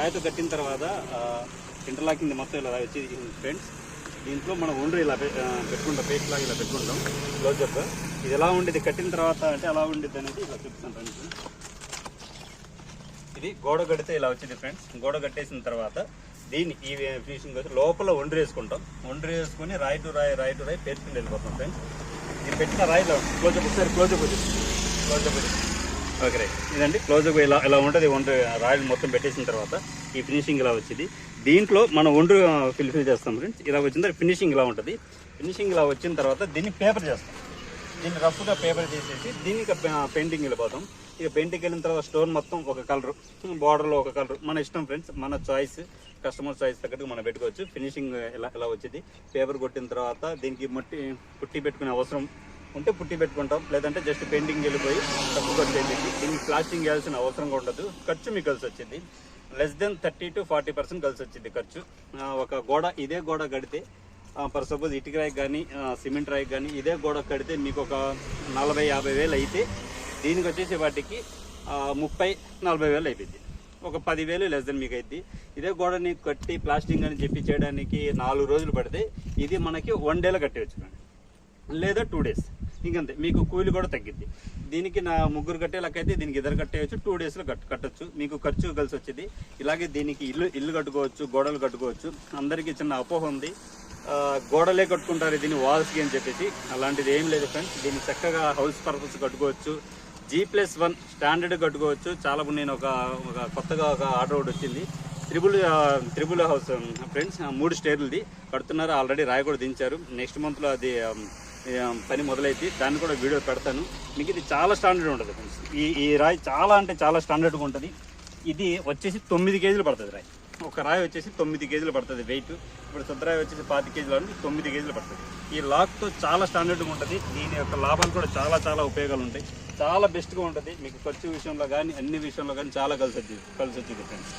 రాయితో కట్టిన తర్వాత ఇంటర్లాకింగ్ మొత్తం ఇలా వచ్చి ఫ్రెండ్స్ దీంట్లో మనం ఒండ్రు ఇలా పె- పెట్టుకుంటాం పేస్ట్ లాగా ఇలా పెట్టుకుంటాం. క్లోజప్ ఇది ఎలా ఉండేది కట్టిన తర్వాత అంటే ఎలా ఉండేది అనేది ఇలా చెప్తాను ఫ్రెండ్స్ ఇది గోడ కడితే ఇలా వచ్చింది ఫ్రెండ్స్ గోడ కట్టేసిన తర్వాత దీన్ని ఈ ఫినిషింగ్ వచ్చి లోపల ఒండ్రు వేసుకుంటాం. ఒండ్రు వేసుకొని రాయి టు రాయి రాయి టు రాయి పేర్చుకుని వెళ్ళిపోతాం ఫ్రెండ్స్ ఇది పెట్టిన రాయిలో క్లోజప్ ఒకసారి క్లోజప్ క్లోజ్ క్లోజప్ వచ్చింది ఓకే రైట్. ఇదండి క్లోజప్ ఇలా ఇలా ఉంటుంది ఒండ్రు రాయల్ మొత్తం పెట్టేసిన తర్వాత ఈ ఫినిషింగ్ ఇలా వచ్చింది. దీంట్లో మనం ఒండ్రు ఫిల్ ఫిల్ చేస్తాం ఫ్రెండ్స్ ఇలా వచ్చిన తర్వాత ఫినిషింగ్ ఇలా ఉంటుంది. ఫినిషింగ్ ఇలా వచ్చిన తర్వాత దీన్ని పేపర్ చేస్తాం. దీన్ని రఫ్గా పేపర్ చేసేసి దీన్ని ఇక పెయింటింగ్ వెళ్ళిపోతాం ఇక పెయింటింగ్ వెళ్ళిన తర్వాత స్టోన్ మొత్తం ఒక కలర్ బార్డర్లో ఒక కలర్ మన ఇష్టం ఫ్రెండ్స్ మన చాయిస్ కస్టమర్ చాయిస్ తగ్గట్టు మనం పెట్టుకోవచ్చు. ఫినిషింగ్ ఎలా ఎలా వచ్చింది. పేపర్ కొట్టిన తర్వాత దీనికి మట్టి పుట్టి పెట్టుకునే అవసరం ఉంటే పుట్టి పెట్టుకుంటాం లేదంటే జస్ట్ పెయింటింగ్ వెళ్ళిపోయి తప్పు వచ్చేది దీనికి ప్లాస్టింగ్ వేయాల్సిన అవసరం ఉండదు. ఖర్చు మీకు కలిసి వచ్చింది. Less than thirty to forty percent కలిసి వచ్చింది ఖర్చు. ఒక గోడ ఇదే గోడ కడితే ఫర్ సపోజ్ ఇటుక రాయి కానీ సిమెంట్ రాయి కానీ ఇదే గోడ కడితే మీకు ఒక నలభై యాభై వేలు అయితే దీనికి వచ్చేసి వాటికి ముప్పై నలభై వేలు అయిపోయింది. ఒక పదివేలు లెస్ దెన్ మీకు అయింది ఇదే గోడని కట్టి ప్లాస్టింగ్ అని చెప్పి చేయడానికి నాలుగు రోజులు పడితే ఇది మనకి వన్ డేలో కట్టేయచ్చు. లేదా టూ డేస్ ఇంకంతే. మీకు కూలి కూడా తగ్గిద్ది. దీనికి నా ముగ్గురు కట్టేలాకైతే దీనికి ఇద్దరు కట్టేయచ్చు టూ డేస్లో కట్ కట్టచ్చు. మీకు ఖర్చు కలిసి వచ్చేది. ఇలాగే దీనికి ఇల్లు ఇల్లు కట్టుకోవచ్చు గోడలు కట్టుకోవచ్చు. అందరికీ చిన్న అపోహ ఉంది. గోడలే కట్టుకుంటారు దీన్ని వాల్స్కి అని చెప్పేసి. అలాంటిది ఏం లేదు ఫ్రెండ్స్ దీన్ని చక్కగా హౌస్ పర్పస్ కట్టుకోవచ్చు. జీ ప్లస్ వన్ స్టాండర్డ్ కట్టుకోవచ్చు. చాలా నేను ఒక ఒక కొత్తగా ఒక ఆర్డర్ ఒకటి వచ్చింది. త్రిబుల్ త్రిబుల్ హౌస్ ఫ్రెండ్స్ మూడు స్టేర్లది కడుతున్నారు. ఆల్రెడీ రాయి కూడా దించారు. నెక్స్ట్ మంత్లో అది పని మొదలైతే దాన్ని కూడా వీడియో పెడతాను. మీకు ఇది చాలా స్టాండర్డ్ ఉంటుంది ఫ్రెండ్స్ ఈ ఈ రాయి చాలా అంటే చాలా స్టాండర్డ్గా ఉంటుంది. ఇది వచ్చేసి తొమ్మిది కేజీలు పడుతుంది రాయి. ఒక రాయి వచ్చేసి తొమ్మిది కేజీలు పడుతుంది వెయిట్ ఇప్పుడు సుద్దరాయి వచ్చేసి పాతి కేజీలు అంటే తొమ్మిది కేజీలు పడుతుంది. ఈ లాక్తో చాలా స్టాండర్డ్గా ఉంటుంది. దీని యొక్క లాభాలు కూడా చాలా చాలా ఉపయోగాలు ఉంటాయి. చాలా బెస్ట్గా ఉంటుంది. మీకు ఖర్చు విషయంలో కానీ అన్ని విషయంలో కానీ చాలా కలిసి వచ్చింది కలిసి వచ్చింది ఫ్రెండ్స్